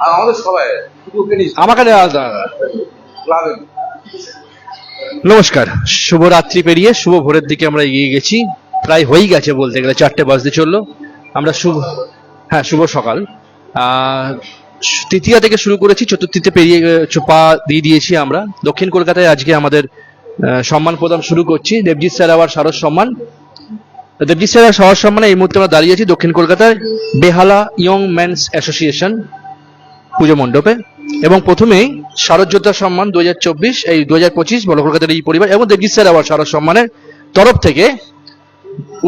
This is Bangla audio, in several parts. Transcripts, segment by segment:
আর আমাদের সবাই আমাকে ক্লাবে নমস্কার শুভ রাত্রি পেরিয়ে শুভ ভোরের দিকে আমরা এগিয়ে গেছি। প্রায় হয়েই গেছে বলতে গেলে চারটে বাজতে চলল। আমরা শুভ হ্যাঁ শুভ সকাল। তৃতীয়া থেকে শুরু করেছি চতুর্থীতে পেরিয়ে গে- চ- পা দিয়ে দিয়েছি আমরা। দক্ষিণ কলকাতায় আজকে আমাদের সম্মান প্রদান শুরু করছি। দেবজিৎ স্যার আবার সারস সম্মান। দেবজিৎ স্যার সারস সম্মানে এই মুহূর্তে আমরা দাঁড়িয়ে দাঁড়িয়েছি দক্ষিণ কলকাতায় বেহালা ইয়ং মেন্স অ্যাসোসিয়েশন পুজো মণ্ডপে। এবং প্রথমেই শারদ যোদ্ধা সম্মান দুহাজার চব্বিশ, এই দু হাজার পঁচিশ বল কলকাতার এই পরিবার এবং দেবজিৎ স্যার আবার শারদ সম্মানের তরফ থেকে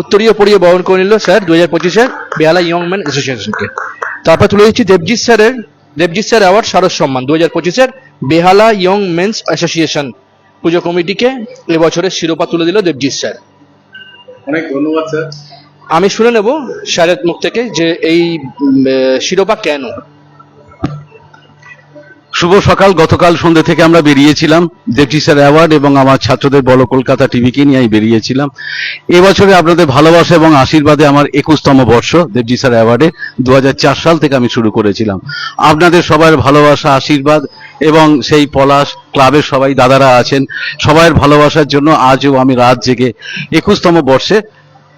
উত্তরীয় পরিয়ে বহন করে নিল স্যার দু হাজার পঁচিশের বেহালা ইয়ং ম্যান অ্যাসোসিয়েশনকে তারপর তুলে দিচ্ছি দেবজিৎ স্যারের দেবজিৎ স্যার অ্যাওয়ার্ড শারদ সম্মান দু হাজার পঁচিশের বেহালা ইয়ং মেন্স অ্যাসোসিয়েশন পুজো কমিটিকে এবছরের শিরোপা তুলে দিল দেবজিৎ স্যার অনেক ধন্যবাদ স্যার। আমি শুনে নেব স্যারের মুখ থেকে যে এই শিরোপা কেন? শুভ সকাল। গতকাল সন্ধ্যে থেকে আমরা বেরিয়েছিলাম দেবজি স্যার অ্যাওয়ার্ড এবং আমার ছাত্রদের বলো কলকাতা টিভিকে নিয়ে আমি বেরিয়েছিলাম। এবছরে আপনাদের ভালোবাসা এবং আশীর্বাদে আমার একুশতম বর্ষ দেবজি স্যার অ্যাওয়ার্ডে দু হাজার চার সাল থেকে আমি শুরু করেছিলাম। আপনাদের সবার ভালোবাসা, আশীর্বাদ এবং সেই পলাশ ক্লাবের সবাই দাদারা আছেন। সবার ভালোবাসার জন্য আজও আমি রাত জেগে একুশতম বর্ষে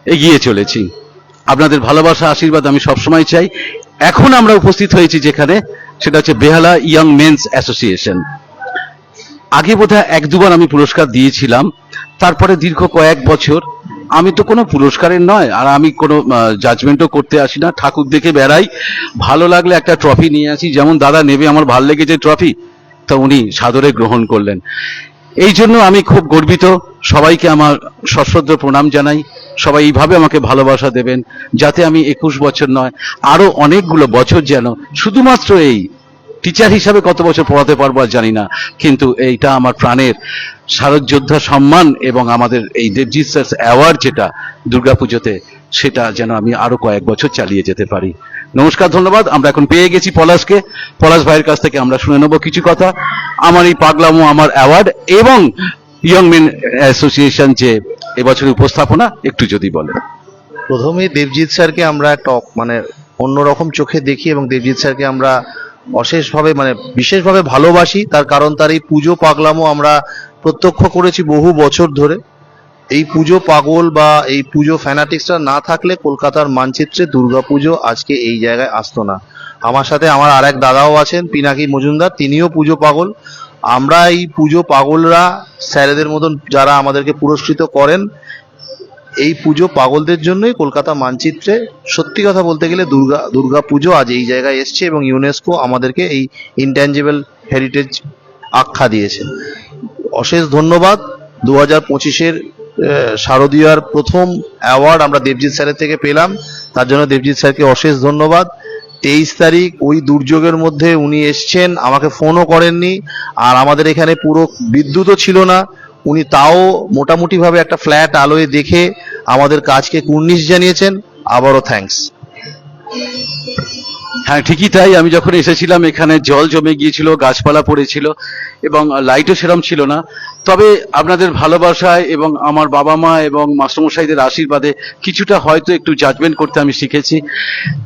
এগিয়ে চলেছি। আপনাদের ভালোবাসা, আশীর্বাদ আমি সবসময় চাই। এখন আমরা উপস্থিত হয়েছি যেখানে সেটা হচ্ছে বেহালা ইয়াং মেন্স অ্যাসোসিয়েশন। আগে বোধহয় এক দুবার আমি পুরস্কার দিয়েছিলাম, তারপরে দীর্ঘ কয়েক বছর আমি তো কোনো পুরস্কারের নয়, আর আমি কোনো জাজমেন্টও করতে আসি না। ঠাকুর দেখে বেড়াই, ভালো লাগলে একটা ট্রফি নিয়ে আসি। যেমন দাদা নেবে, আমার ভালো লেগেছে ট্রফি তা উনি সাদরে গ্রহণ করলেন। এই জন্য আমি খুব গর্বিত। সবাইকে আমার সশ্রদ্ধ প্রণাম জানাই। সবাই এইভাবে আমাকে ভালোবাসা দেবেন, যাতে আমি একুশ বছর নয়, আরও অনেকগুলো বছর যেন শুধুমাত্র এই টিচার হিসাবে কত বছর পড়াতে পারব আর জানি না, কিন্তু এইটা আমার প্রাণের শারদ যোদ্ধা সম্মান এবং আমাদের এই দেবজিৎ স্যার অ্যাওয়ার্ড যেটা দুর্গাপুজোতে সেটা যেন আমি আরও কয়েক বছর চালিয়ে যেতে পারি। নমস্কার, ধন্যবাদ। আমরা এখন পেয়ে গেছি পলাশকে। পলাশ ভাইয়ের কাছ থেকে আমরা শুনে নেব কিছু কথা। আমার এই পাগলামো, আমার অ্যাওয়ার্ড এবং ইয়ং মেন অ্যাসোসিয়েশন যে এবছর উপস্থাপনা, একটু যদি বলেন। প্রথমেই দেবজিৎ স্যারকে আমরা অ- মানে অন্যরকম চোখে দেখি এবং দেবজিৎ স্যারকে আমরা অশেষভাবে মানে বিশেষভাবে ভালোবাসি। তার কারণ তার এই পুজো পাগলামো আমরা প্রত্যক্ষ করেছি বহু বছর ধরে। এই পুজো পাগল বা এই পুজো ফ্যানাটিক্সটা না থাকলে কলকাতার মানচিত্রে দুর্গাপুজো আজকে এই জায়গায় আসতো না। আমার সাথে আমার আরেক দাদাও আছেন, পিনাকি মজুমদার, তিনিও পুজো পাগল। আমরা এই পুজো পাগলরা, স্যারেদের মতন যারা আমাদেরকে পুরস্কৃত করেন, এই পুজো পাগলদের জন্যই কলকাতা মানচিত্রে সত্যি কথা বলতে গেলে দুর্গা দুর্গা পুজো আজ এই জায়গায় এসছে এবং ইউনেস্কো আমাদেরকে এই ইনট্যাঞ্জেবল হেরিটেজ আখ্যা দিয়েছে। অশেষ ধন্যবাদ। দু হাজার পঁচিশের শারদীয়ার প্রথম অ্যাওয়ার্ড আমরা দেবজিৎ স্যারের থেকে পেলাম। তার জন্য দেবজিৎ স্যারকে অশেষ ধন্যবাদ। তেইশ তারিখ ওই দুর্যোগের মধ্যে উনি এসছেন, আমাকে ফোনও করেননি। আর আমাদের এখানে পুরো বিদ্যুৎও ছিল না। উনি তাও মোটামুটিভাবে একটা ফ্ল্যাট আলোয় দেখে আমাদের কাজকে কুর্নিশ জানিয়েছেন। আবারও থ্যাঙ্কস হ্যাঁ ঠিকই তাই। আমি যখন এসেছিলাম, এখানে জল জমে গিয়েছিল, গাছপালা পড়েছিল এবং লাইটও সেরম ছিল না। তবে আপনাদের ভালোবাসায় এবং আমার বাবা মা এবং মাস্টারমশাইদের আশীর্বাদে কিছুটা হয়তো একটু জাজমেন্ট করতে আমি শিখেছি।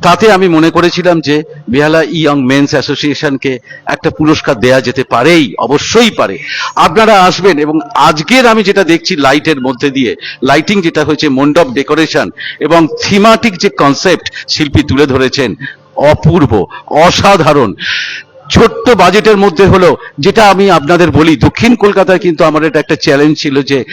তাতে আমি মনে করেছিলাম যে বেহালা ইয়ং মেন্স অ্যাসোসিয়েশনকে একটা পুরস্কার দেয়া যেতে পারেই, অবশ্যই পারে। আপনারা আসবেন এবং আজকের আমি যেটা দেখছি লাইটের মধ্যে দিয়ে লাইটিং যেটা হয়েছে মণ্ডপ ডেকোরেশন এবং থিমাটিক যে কনসেপ্ট শিল্পী তুলে ধরেছেন অপূর্ব, অসাধারণ। ছোট্ট বাজেটের মধ্যে হলো, যেটা আমি আপনাদের বলি, দক্ষিণ কলকাতায় কিন্তু আমার এটা একটা চ্যালেঞ্জ ছিল যে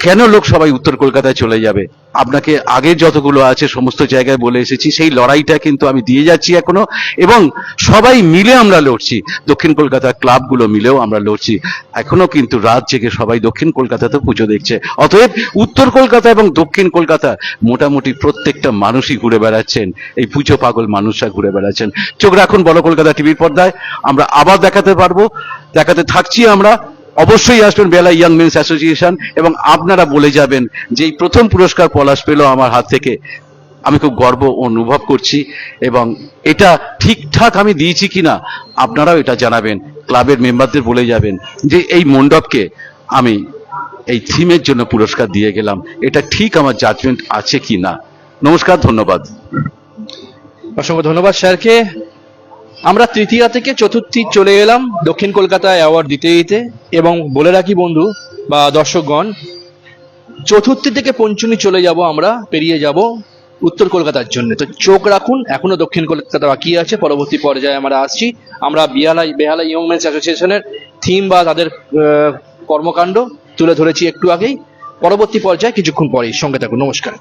কেন লোক সবাই উত্তর কলকাতায় চলে যাবে? আপনাকে আগের যতগুলো আছে, সমস্ত জায়গায় বলে এসেছি, সেই লড়াইটা কিন্তু আমি দিয়ে যাচ্ছি এখনও। এবং সবাই মিলে আমরা লড়ছি। দক্ষিণ কলকাতার ক্লাবগুলো মিলেও আমরা লড়ছি। এখনও কিন্তু রাত জেগে সবাই দক্ষিণ কলকাতাতে পুজো দেখছে। অতএব উত্তর কলকাতা এবং দক্ষিণ কলকাতা মোটামুটি প্রত্যেকটা মানুষই ঘুরে বেড়াচ্ছেন। এই পুজো পাগল মানুষরা ঘুরে বেড়াচ্ছেন। চোখ রাখুন বড় কলকাতা টিভির পর্দায়। আমরা আবার দেখাতে পারব। দেখাতে থাকছি আমরা। অবশ্যই আসবেন বেলা ইয়াং মেন্স অ্যাসোসিয়েশন এবং আপনারা বলে যাবেন যে এই প্রথম পুরস্কার পলাশ পেল আমার হাত থেকে। আমি খুব গর্ব অনুভব করছি এবং এটা ঠিকঠাক আমি দিয়েছি কিনা আপনারাও এটা জানাবেন, ক্লাবের মেম্বারদের বলে যাবেন যে এই মণ্ডপকে আমি এই থিমের জন্য পুরস্কার দিয়ে গেলাম। এটা ঠিক আমার জাজমেন্ট আছে কি না নমস্কার, ধন্যবাদ। অসংখ্য ধন্যবাদ স্যারকে। আমরা তৃতীয়া থেকে চতুর্থী চলে এলাম দক্ষিণ কলকাতায় অ্যাওয়ার্ড দিতে দিতে। এবং বলে রাখি বন্ধু বা দর্শকগণ, চতুর্থী থেকে পঞ্চমী চলে যাব আমরা, পেরিয়ে যাব উত্তর কলকাতার জন্য। তো চোখ রাখুন, এখনও দক্ষিণ কলকাতা বাকি আছে, পরবর্তী পর্যায়ে আমরা আসছি। আমরা বিহালা বেহালা ইয়ং মেন্স অ্যাসোসিয়েশনের থিম বা তাদের কর্মকাণ্ড তুলে ধরেছি একটু আগেই। পরবর্তী পর্যায়ে কিছুক্ষণ পরেই সঙ্গে থাকুন। নমস্কার।